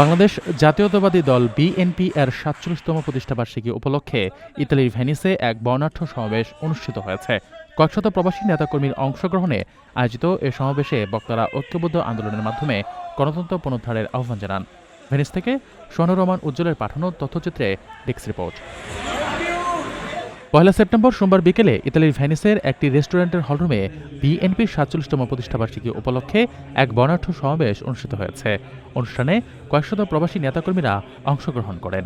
বাংলাদেশ জাতীয়তাবাদী দল বিএনপি এর সাতচল্লিশতম প্রতিষ্ঠাবার্ষিকী উপলক্ষে ইতালির ভেনিসে এক বর্ণাঢ্য সমাবেশ অনুষ্ঠিত হয়েছে। কয়েকশত প্রবাসী নেতাকর্মীর অংশগ্রহণে আয়োজিত এ সমাবেশে বক্তারা ঐক্যবদ্ধ আন্দোলনের মাধ্যমে গণতন্ত্র পুনরুদ্ধারের আহ্বান জানান। ভেনিস থেকে সোহানুর রহমান উজ্জ্বলের পাঠানো তথ্যচিত্রে ডেস্ক রিপোর্ট। পয়লা সেপ্টেম্বর সোমবার বিকেলে ইতালির ভেনিসের একটি রেস্টুরেন্টের হলরুমে বিএনপির সাতচল্লিশতম প্রতিষ্ঠাবার্ষিকী উপলক্ষে এক বর্ণাঢ্য সমাবেশ অনুষ্ঠিত হয়েছে। অনুষ্ঠানে কয়েকশত প্রবাসী নেতাকর্মীরা অংশগ্রহণ করেন।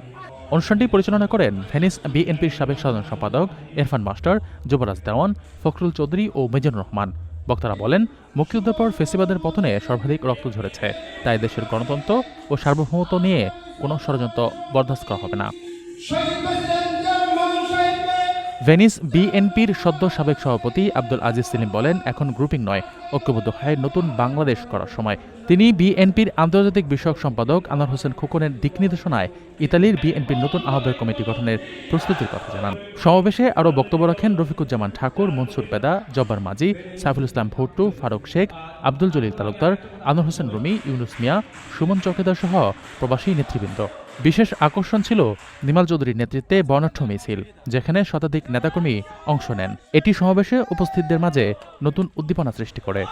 অনুষ্ঠানটি পরিচালনা করেন ভেনিস বিএনপির সাবেক সাধারণ সম্পাদক, ইরফান মাস্টার, যুবরাজ দেওয়ান, ফখরুল চৌধুরী ও মিজানুর রহমান। বক্তারা বলেন, মুক্তিযুদ্ধের পর ফেসিবাদের পতনে সর্বাধিক রক্ত ঝরেছে। তাই দেশের গণতন্ত্র ও সার্বভৌমত্ব নিয়ে কোনো ষড়যন্ত্র বরদাস্ত করা হবে না। ভেনিস বিএনপির সদ্য সাবেক সভাপতি আব্দুল আজিজ সেলিম বলেন, এখন গ্রুপিং নয়, ঐক্যবদ্ধ হয়ে নতুন বাংলাদেশ করার সময়। তিনি বিএনপির আন্তর্জাতিক বিষয়ক সম্পাদক আনোয়ার হোসেন খোকনের দিক নির্দেশনায় ইতালির বিএনপির নতুন আহ্বায়ক কমিটি গঠনের প্রস্তুতির কথা জানান। সমাবেশে আরও বক্তব্য রাখেন রফিকুজ্জামান ঠাকুর, মনসুর পেদা, জব্বার মাঝি সাইফুল ইসলাম ভুট্টু, ফারুক শেখ আব্দুল জলিল তালুকদার আনোর হোসেন রুমি, ইউনুস মিয়া, সুমন চৌকিদার সহ প্রবাসী নেতৃবৃন্দ। বিশেষ আকর্ষণ ছিল নিমাল চৌধুরীর নেতৃত্বে বর্ণাঢ্য মিছিল, যেখানে শতাধিক নেতাকর্মী অংশ নেন। এটি সমাবেশে উপস্থিতদের মাঝে নতুন উদ্দীপনা সৃষ্টি করে।